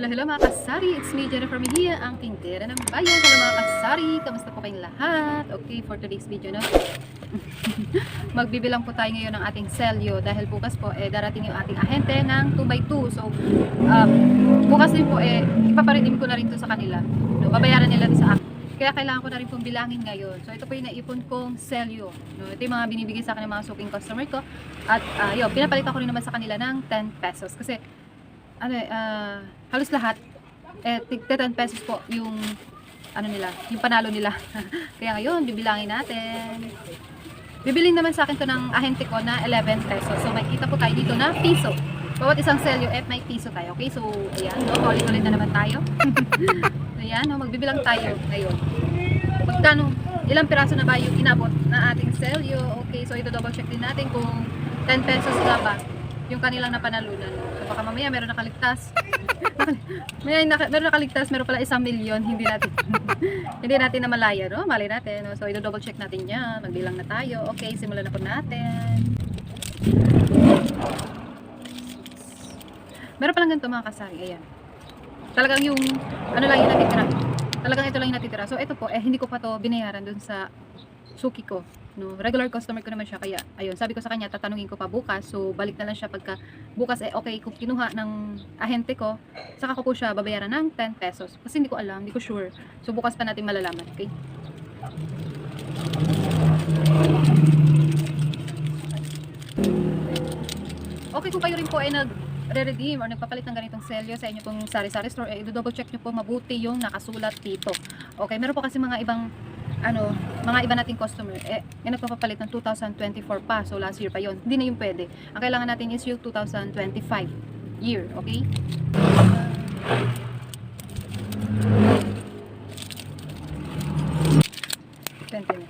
Hello, hello mga kasari. It's me, Jennifer Mejia, ang tindera ng bayan. Hello mga kasari. Kamusta po kayong lahat? Okay, for today's video, no? Magbibilang po tayo ngayon ng ating selyo dahil bukas po eh, darating yung ating ahente ng 2x2. So, um, bukas din po eh, ipaparidim ko na rin to sa kanila. No? Babayaran nila sa akin. Kaya kailangan ko na rin pong bilangin ngayon. So, ito po yung naipon kong selyo. No? Ito yung mga binibigay sa akin ng mga suking customer ko. At, uh, yun, pinapalitan ko rin naman sa kanila ng 10 pesos. Kasi, ano ah, halos lahat, eh, tig 10 pesos po yung, ano nila, yung panalo nila. Kaya ngayon, bibilangin natin. Bibiling naman sa akin to ng ahente ko na 11 pesos. So, makikita po tayo dito na piso. Bawat isang selyo, eh, may piso tayo. Okay, so, ayan, no, ulit-ulit na naman tayo. ayan, no, magbibilang tayo ngayon. Magkano, ilang piraso na ba yung inabot na ating selyo? Okay, so ito double check din natin kung 10 pesos nga ba yung kanilang napanalunan. So baka mamaya meron nakaligtas. may naka, meron nakaligtas, meron pala isang milyon, hindi natin hindi natin na malaya, no? Malay natin, no? So ito double check natin yan. Magbilang na tayo. Okay, simulan na po natin. Meron palang ganito mga kasari. Ayan. Talagang yung, ano lang yung natitira. Talagang ito lang yung natitira. So, ito po, eh, hindi ko pa to binayaran dun sa suki ko. No, regular customer ko naman siya. Kaya, ayun, sabi ko sa kanya, tatanungin ko pa bukas. So, balik na lang siya pagka bukas, eh, okay, kung kinuha ng ahente ko, saka ko po siya babayaran ng 10 pesos. Kasi hindi ko alam, hindi ko sure. So, bukas pa natin malalaman, okay? Okay, kung kayo rin po ay nag re-redeem or nagpapalit ng ganitong selyo sa inyo pong sari-sari store, eh, double check nyo po mabuti yung nakasulat dito. Okay, meron po kasi mga ibang ano, mga iba nating customer, eh, may nagpapapalit ng 2024 pa. So, last year pa yon Hindi na yung pwede. Ang kailangan natin is yung 2025 year. Okay? Continue.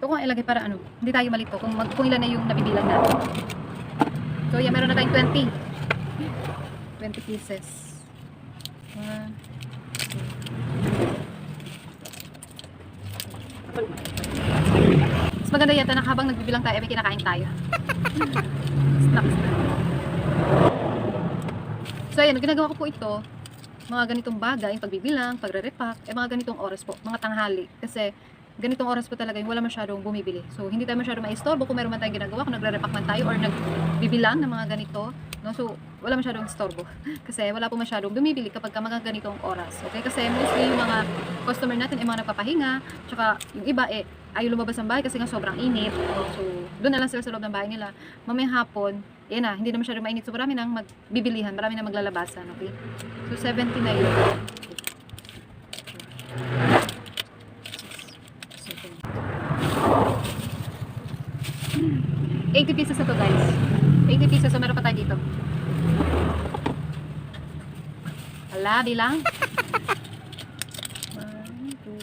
Ito kung ilagay para ano, hindi tayo malito kung, mag, kung ilan na yung nabibilang natin. So, yeah, meron na tayong 20. 20 pieces. 1, Mas maganda yata na habang nagbibilang tayo, may kinakain tayo. Snacks na. So, ayan, ginagawa ko po ito, mga ganitong bagay, yung pagbibilang, pagre-repack, eh mga ganitong oras po, mga tanghali. Kasi, ganitong oras po talaga yung wala masyadong bumibili. So, hindi tayo masyadong maistorbo kung meron man tayong ginagawa, kung nagre-repack man tayo or nagbibilang ng mga ganito. No? So, wala masyadong istorbo. Kasi wala po masyadong bumibili kapag ka mga oras. Okay? Kasi mostly yung mga customer natin ay mga nagpapahinga, tsaka yung iba eh, ayaw lumabas ng bahay kasi nga sobrang init. So, doon na lang sila sa loob ng bahay nila. Mamayang hapon, yan na, hindi na masyadong mainit. So, marami nang magbibilihan, marami nang maglalabasan. Okay? So, 70 na yun. 80 pieces na to guys. 80 pieces. So meron pa tayo dito. Hala, bilang. 1, 2,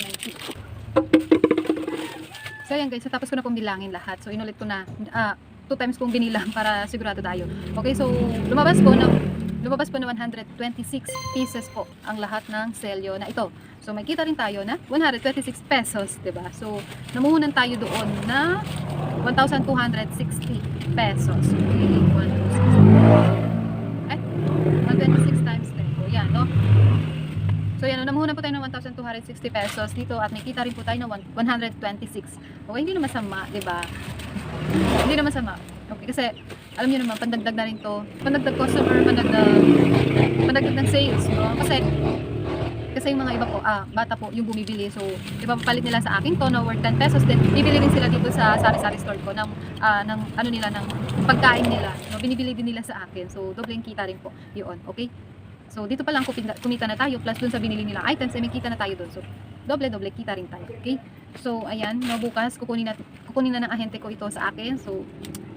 3, So ayan guys, tapos ko na pong bilangin lahat. So inulit ko na, ah, two times kong binilang para sigurado tayo. Okay, so lumabas po na lumabas po na 126 pieces po ang lahat ng selyo na ito. So makita rin tayo na 126 pesos, 'di ba? So namuhunan tayo doon na 1,260 pesos. Okay, 1,260. Eh, 126 times 10. So yan, no? So yan, namuhunan po tayo ng 1,260 pesos dito at nakita rin po tayo ng 126. Okay, hindi naman sama, 'di ba? Hindi naman sama. Okay, kasi alam niyo naman, pandagdag na rin to. Pandagdag customer, pandagdag, pandagdag ng sales, no? Kasi, kasi yung mga iba po, ah, bata po, yung bumibili. So, ipapalit nila sa akin to na worth 10 pesos. Then, bibili din sila dito sa sari-sari store ko ng, ah, ng, ano nila, ng pagkain nila. No? Binibili din nila sa akin. So, doble yung kita rin po. Yun, okay? So, dito pa lang kumita, na tayo. Plus, dun sa binili nila items, eh, may kita na tayo dun. So, doble-doble kita rin tayo. Okay? So, ayan, no, bukas, kukunin na, kukunin na ng ahente ko ito sa akin. So,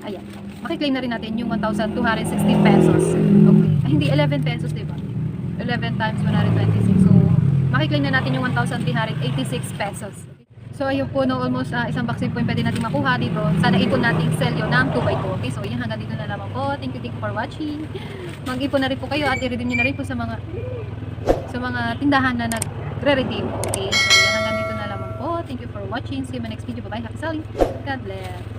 ayan. Makiklaim na rin natin yung 1,260 pesos. Okay. Ay, hindi, 11 pesos, di ba? 11 times 126. So, makiklaim na natin yung 1,386 pesos. So, ayun po, no, almost ah, isang vaccine po yung pwede natin makuha dito. Sana ipon natin selyo ng 2x2. Okay, so yan, hanggang dito na lamang po. Thank you, thank you for watching. Mag-ipon na rin po kayo at i-redeem nyo na rin po sa mga sa mga tindahan na nagre-redeem. Okay, so yan, hanggang dito na lamang po. Thank you for watching. See you in my next video. Bye-bye. Happy selling. God bless.